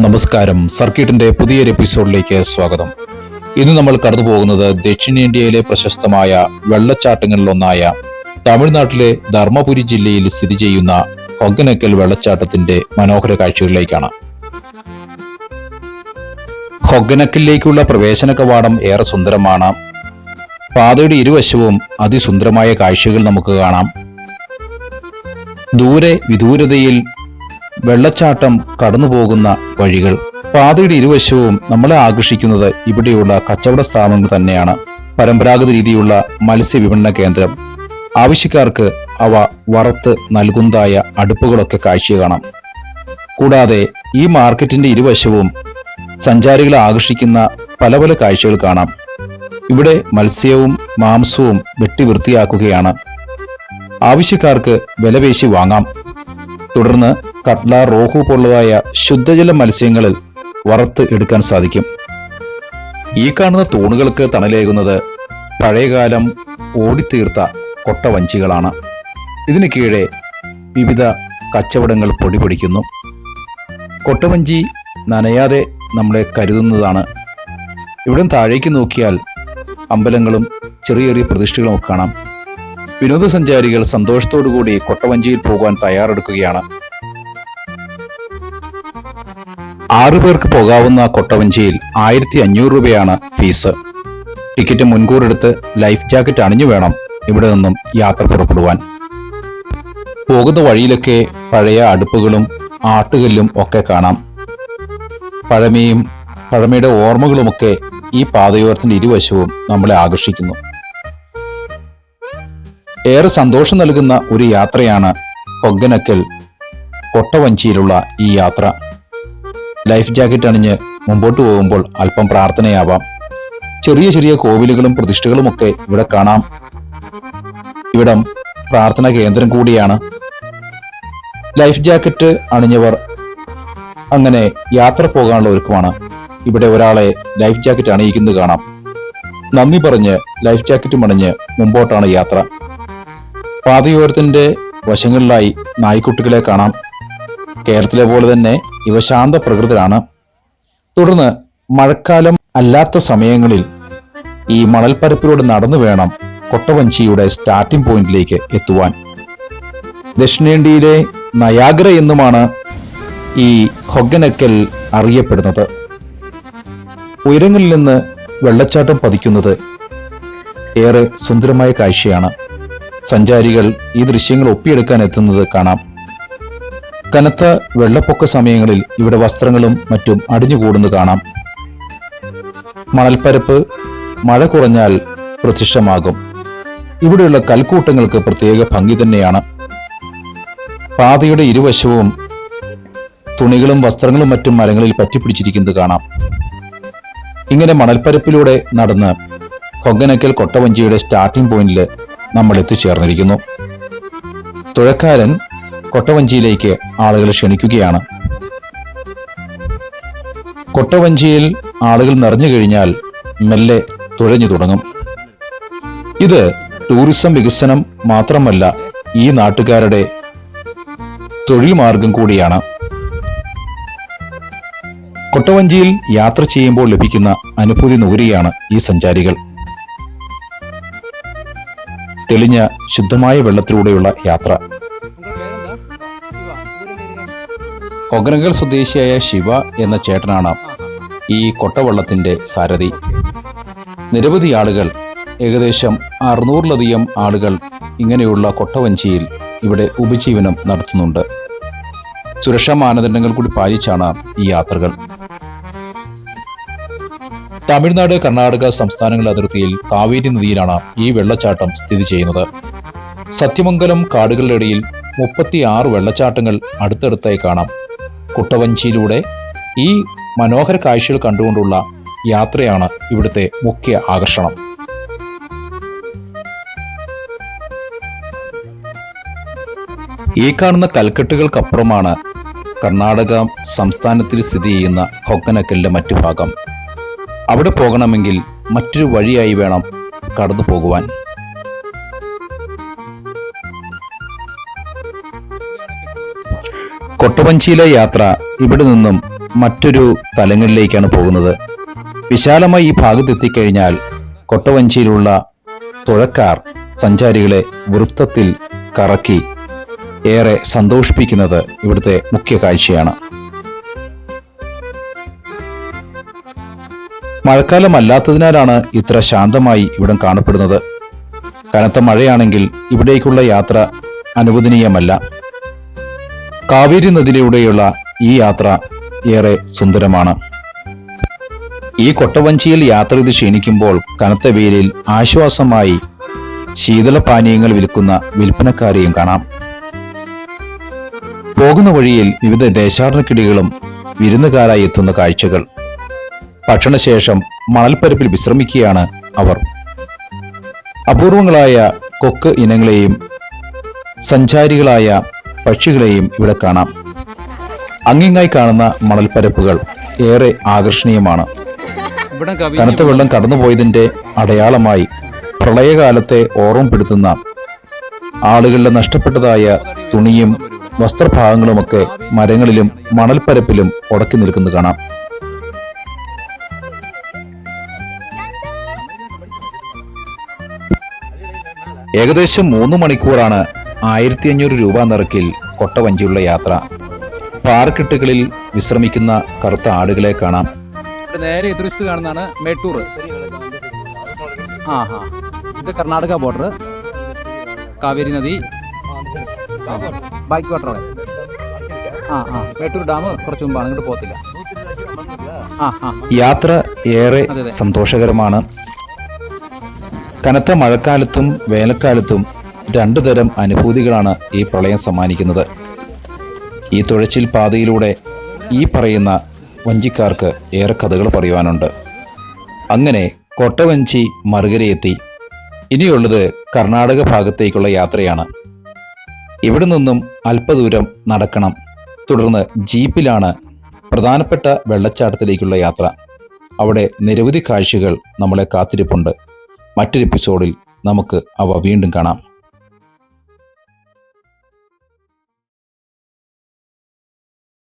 നമസ്കാരം. സർക്കിട്ടിന്റെ പുതിയൊരു എപ്പിസോഡിലേക്ക് സ്വാഗതം. ഇന്ന് നമ്മൾ കടന്നു പോകുന്നത് ദക്ഷിണേന്ത്യയിലെ പ്രശസ്തമായ വെള്ളച്ചാട്ടങ്ങളിലൊന്നായ തമിഴ്നാട്ടിലെ ധർമ്മപുരി ജില്ലയിൽ സ്ഥിതി ചെയ്യുന്ന ഹൊഗനക്കൽ വെള്ളച്ചാട്ടത്തിന്റെ മനോഹര കാഴ്ചകളിലേക്കാണ്. ഹൊഗനക്കലിലേക്കുള്ള പ്രവേശന കവാടം ഏറെ സുന്ദരമാണ്. പാതയുടെ ഇരുവശവും അതിസുന്ദരമായ കാഴ്ചകൾ നമുക്ക് കാണാം. ദൂരെ വിദൂരതയിൽ വെള്ളച്ചാട്ടം കടന്നുപോകുന്ന വഴികൾ. പാതയുടെ ഇരുവശവും നമ്മളെ ആകർഷിക്കുന്നത് ഇവിടെയുള്ള കച്ചവട സ്ഥാപനങ്ങൾ തന്നെയാണ്. പരമ്പരാഗത രീതിയിലുള്ള മത്സ്യ വിപണന കേന്ദ്രം. ആവശ്യക്കാർക്ക് അവ വറുത്ത് നൽകുന്നതായ അടുപ്പുകളൊക്കെ കാഴ്ച കാണാം. കൂടാതെ ഈ മാർക്കറ്റിന്റെ ഇരുവശവും സഞ്ചാരികളെ ആകർഷിക്കുന്ന പല പല കാഴ്ചകൾ കാണാം. ഇവിടെ മത്സ്യവും മാംസവും വെട്ടി വൃത്തിയാക്കുകയാണ്. ആവശ്യക്കാർക്ക് വിലപേശി വാങ്ങാം. തുടർന്ന് കട്ല റോഹു പോലുള്ളതായ ശുദ്ധജല മത്സ്യങ്ങളിൽ വറുത്ത് എടുക്കാൻ സാധിക്കും. ഈ കാണുന്ന തൂണുകൾക്ക് തണലേകുന്നത് പഴയകാലം ഓടിത്തീർത്ത കൊട്ടവഞ്ചികളാണ്. ഇതിന് കീഴെ വിവിധ കച്ചവടങ്ങൾ പൊടിപൊടിക്കുന്നു. കൊട്ടവഞ്ചി നനയാതെ നമ്മളെ കരുതുന്നതാണ്. ഇവിടം താഴേക്ക് നോക്കിയാൽ അമ്പലങ്ങളും ചെറിയ ചെറിയ പ്രതിഷ്ഠകളും കാണാം. വിനോദസഞ്ചാരികൾ സന്തോഷത്തോടുകൂടി കൊട്ടവഞ്ചിയിൽ പോകാൻ തയ്യാറെടുക്കുകയാണ്. ആറു പേർക്ക് പോകാവുന്ന കൊട്ടവഞ്ചിയിൽ ആയിരത്തി അഞ്ഞൂറ് രൂപയാണ് ഫീസ്. ടിക്കറ്റ് മുൻകൂർ എടുത്ത് ലൈഫ് ജാക്കറ്റ് അണിഞ്ഞു വേണം ഇവിടെ നിന്നും യാത്ര പുറപ്പെടുവാൻ. പോകുന്ന വഴിയിലൊക്കെ പഴയ അടുപ്പുകളും ആട്ടുകല്ലും ഒക്കെ കാണാം. പഴമയും പഴമയുടെ ഓർമ്മകളുമൊക്കെ ഈ പാതയോരത്തിന്റെ ഇരുവശവും നമ്മളെ ആകർഷിക്കുന്നു. ഏറെ സന്തോഷം നൽകുന്ന ഒരു യാത്രയാണ് ഹൊഗനക്കൽ കൊട്ടവഞ്ചിയിലുള്ള ഈ യാത്ര. ലൈഫ് ജാക്കറ്റ് അണിഞ്ഞ് മുമ്പോട്ട് പോകുമ്പോൾ അല്പം പ്രാർത്ഥനയാവാം. ചെറിയ ചെറിയ കോവിലുകളും പ്രതിഷ്ഠകളും ഒക്കെ ഇവിടെ കാണാം. ഇവിടം പ്രാർത്ഥന കേന്ദ്രം കൂടിയാണ്. ലൈഫ് ജാക്കറ്റ് അണിഞ്ഞവർ അങ്ങനെ യാത്ര പോകാനുള്ള ഒരുക്കമാണ് ഇവിടെ ഒരാളെ ലൈഫ് ജാക്കറ്റ് അണിയിക്കുന്നത് കാണാം. നന്ദി പറഞ്ഞ് ലൈഫ് ജാക്കറ്റ് അണിഞ്ഞ് മുമ്പോട്ടാണ് യാത്ര. പാതയോരത്തിന്റെ വശങ്ങളിലായി നായ്ക്കുട്ടികളെ കാണാം. കേരളത്തിലെ പോലെ തന്നെ ഇവ ശാന്ത പ്രകൃതിയാണ് തുടർന്ന് മഴക്കാലം അല്ലാത്ത സമയങ്ങളിൽ ഈ മണൽപ്പരപ്പിലൂടെ നടന്നു വേണം കൊട്ടവഞ്ചിയുടെ സ്റ്റാർട്ടിംഗ് പോയിന്റിലേക്ക് എത്തുവാൻ. ദക്ഷിണേന്ത്യയിലെ നയാഗ്ര എന്നുമാണ് ഈ ഹൊഗനക്കൽ അറിയപ്പെടുന്നത്. ഉയരങ്ങളിൽ നിന്ന് വെള്ളച്ചാട്ടം പതിക്കുന്നത് ഏറെ സുന്ദരമായ കാഴ്ചയാണ്. സഞ്ചാരികൾ ഈ ദൃശ്യങ്ങൾ ഒപ്പിയെടുക്കാൻ എത്തുന്നത് കാണാം. കനത്ത വെള്ളപ്പൊക്ക സമയങ്ങളിൽ ഇവിടെ വസ്ത്രങ്ങളും മറ്റും അടിഞ്ഞുകൂടുന്നു കാണാം. മണൽപ്പരപ്പ് മഴ കുറഞ്ഞാൽ പ്രത്യക്ഷമാകും. ഇവിടെയുള്ള കൽക്കൂട്ടങ്ങൾക്ക് പ്രത്യേക ഭംഗി തന്നെയാണ്. പാതയുടെ ഇരുവശവും തുണികളും വസ്ത്രങ്ങളും മറ്റും മരങ്ങളിൽ പറ്റിപ്പിടിച്ചിരിക്കുന്നത് കാണാം. ഇങ്ങനെ മണൽപ്പരപ്പിലൂടെ നടന്ന് കൊങ്ങനക്കൽ കൊട്ടവഞ്ചിയുടെ സ്റ്റാർട്ടിംഗ് പോയിന്റിൽ നമ്മൾ എത്തിച്ചേർന്നിരിക്കുന്നു. തുഴക്കാരൻ കൊട്ടവഞ്ചിയിലേക്ക് ആളുകൾ ക്ഷണിക്കുകയാണ്. കൊട്ടവഞ്ചിയിൽ ആളുകൾ നിറഞ്ഞു കഴിഞ്ഞാൽ മെല്ലെ തുഴഞ്ഞു തുടങ്ങും. ഇത് ടൂറിസം വികസനം മാത്രമല്ല ഈ നാട്ടുകാരുടെ തൊഴിൽ മാർഗം കൂടിയാണ്. കൊട്ടവഞ്ചിയിൽ യാത്ര ചെയ്യുമ്പോൾ ലഭിക്കുന്ന അനുഭൂതി നൂരിയാണ് ഈ സഞ്ചാരികൾ. തെളിഞ്ഞ ശുദ്ധമായ വെള്ളത്തിലൂടെയുള്ള യാത്ര. ഒഗ്രങ്കൽ സ്വദേശിയായ ശിവ എന്ന ചേട്ടനാണ് ഈ കൊട്ടവള്ളത്തിന്റെ സാരഥി. നിരവധി ആളുകൾ ഏകദേശം അറുന്നൂറിലധികം ആളുകൾ ഇങ്ങനെയുള്ള കൊട്ടവഞ്ചിയിൽ ഇവിടെ ഉപജീവനം നടത്തുന്നുണ്ട്. സുരക്ഷാ മാനദണ്ഡങ്ങൾ കൂടി പാലിച്ചാണ് ഈ യാത്രകൾ. തമിഴ്നാട് കർണാടക സംസ്ഥാനങ്ങളുടെ അതിർത്തിയിൽ കാവേരി നദിയിലാണ് ഈ വെള്ളച്ചാട്ടം സ്ഥിതി ചെയ്യുന്നത്. സത്യമംഗലം കാടുകളുടെ ഇടയിൽ മുപ്പത്തിയാറ് വെള്ളച്ചാട്ടങ്ങൾ അടുത്തടുത്തായി കാണാം. കുട്ടവഞ്ചിയിലൂടെ ഈ മനോഹര കാഴ്ചകൾ കണ്ടുകൊണ്ടുള്ള യാത്രയാണ് ഇവിടുത്തെ മുഖ്യ ആകർഷണം. ഈ കാണുന്ന കൽക്കെട്ടുകൾക്കപ്പുറമാണ് കർണാടക സംസ്ഥാനത്തിൽ സ്ഥിതി ചെയ്യുന്ന ഹൊക്കനക്കലിന്റെ മറ്റു ഭാഗം. അവിടെ പോകണമെങ്കിൽ മറ്റൊരു വഴിയായി വേണം കടന്നു പോകുവാൻ കൊട്ടവഞ്ചിയിലെ യാത്ര ഇവിടെ നിന്നും മറ്റൊരു തലങ്ങളിലേക്കാണ് പോകുന്നത്. വിശാലമായി ഈ ഭാഗത്തെത്തിക്കഴിഞ്ഞാൽ കൊട്ടവഞ്ചിയിലുള്ള തുഴക്കാർ സഞ്ചാരികളെ വൃത്തത്തിൽ കറക്കി ഏറെ സന്തോഷിപ്പിക്കുന്നത് ഇവിടുത്തെ മുഖ്യ കാഴ്ചയാണ്. മഴക്കാലമല്ലാത്തതിനാലാണ് ഇത്ര ശാന്തമായി ഇവിടം കാണപ്പെടുന്നത്. കനത്ത മഴയാണെങ്കിൽ ഇവിടേക്കുള്ള യാത്ര അനുവദനീയമല്ല. കാവേരി നദിയിലൂടെയുള്ള ഈ യാത്ര ഏറെ സുന്ദരമാണ്. ഈ കൊട്ടവഞ്ചിയിൽ യാത്ര ചെയ്ത് ക്ഷീണിക്കുമ്പോൾ കനത്ത വെയിലിൽ ആശ്വാസമായി ശീതളപാനീയങ്ങൾ വിൽക്കുന്ന വിൽപ്പനക്കാരെയും കാണാം. പോകുന്ന വഴിയിൽ വിവിധ ദേശാടനക്കിടികളും വിരുന്നുകാരായി എത്തുന്ന കാഴ്ചകൾ. ഭക്ഷണശേഷം മണൽപ്പരപ്പിൽ വിശ്രമിക്കുകയാണ് അവർ. അപൂർവങ്ങളായ കൊക്ക് ഇനങ്ങളെയും സഞ്ചാരികളായ പക്ഷികളെയും ഇവിടെ കാണാം. അങ്ങിങ്ങായി കാണുന്ന മണൽപ്പരപ്പുകൾ ഏറെ ആകർഷണീയമാണ്. കനത്ത വെള്ളം. കടന്നുപോയതിന്റെ അടയാളമായി പ്രളയകാലത്തെ ഓർമ്മപ്പെടുത്തുന്ന ആളുകളുടെ നഷ്ടപ്പെട്ടതായ തുണിയും വസ്ത്രഭാഗങ്ങളുമൊക്കെ മരങ്ങളിലും മണൽപ്പരപ്പിലും ഉടക്കി നിൽക്കുന്നത് കാണാം. ഏകദേശം മൂന്ന് മണിക്കൂറാണ് ആയിരത്തി അഞ്ഞൂറ് രൂപ നിരക്കിൽ കൊട്ടവഞ്ചിയുള്ള യാത്ര. പാർക്കിട്ടുകളിൽ വിശ്രമിക്കുന്ന കറുത്ത ആടുകളെ കാണാം. നേരെ എതിർത്ത് കാണുന്നതാണ് മേട്ടൂർ. ആ ഹാ ഇത് കർണാടക ബോർഡർ. കാവേരി നദി. ബൈക്ക് വാട്ടർ ആ ആ. മേട്ടൂർ ഡാം കുറച്ച് മുമ്പാണ്. ഇങ്ങോട്ട് പോകത്തില്ല. യാത്ര ഏറെ. സന്തോഷകരമാണ്. കനത്ത മഴക്കാലത്തും വേനൽക്കാലത്തും രണ്ടു തരം അനുഭൂതികളാണ് ഈ പ്രളയം സമ്മാനിക്കുന്നത്. ഈ തുഴച്ചിൽ പാതയിലൂടെ ഈ പറയുന്ന വഞ്ചിക്കാർക്ക് ഏറെ കഥകൾ പറയുവാനുണ്ട്. അങ്ങനെ കൊട്ടവഞ്ചി മറുകരയെത്തി ഇനിയുള്ളത് കർണാടക ഭാഗത്തേക്കുള്ള യാത്രയാണ്. ഇവിടെ നിന്നും അല്പദൂരം നടക്കണം. തുടർന്ന് ജീപ്പിലാണ് പ്രധാനപ്പെട്ട വെള്ളച്ചാട്ടത്തിലേക്കുള്ള യാത്ര. അവിടെ നിരവധി കാഴ്ചകൾ നമ്മളെ കാത്തിരിപ്പുണ്ട്. മറ്റൊരു എപ്പിസോഡിൽ നമുക്ക് അവ വീണ്ടും കാണാം.